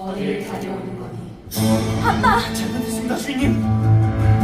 어딜 다녀오는 거니? 잘못했습니다, 주인님.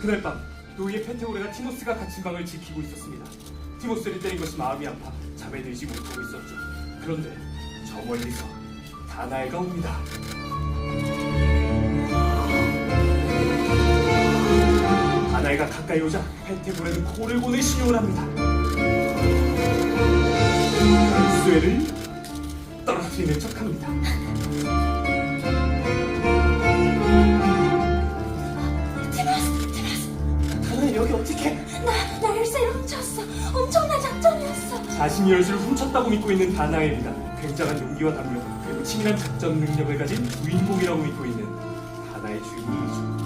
그날 밤 노예 펜테오레가 티모스가 갇힌 방을 지키고 있었습니다. 티모스를 때린 것이 마음이 아파 잠에 들지 못하고 있었죠. 그런데 저 멀리서 다나엘가 옵니다. 다나엘가 가까이 오자 펜테오레는 코를 고는 신용을 합니다. 수혜를 떨어뜨리는 척합니다. 다나엘 여기 어떻게? 나, 나 열쇠를 훔쳤어. 엄청난 작전이었어. 자신이 열쇠를 훔쳤다고 믿고 있는 다나엘이다. 굉장한 용기와 담력 그리고 치밀한 작전 능력을 가진 주인공이라고 믿고 있는 다나의 주인공이죠.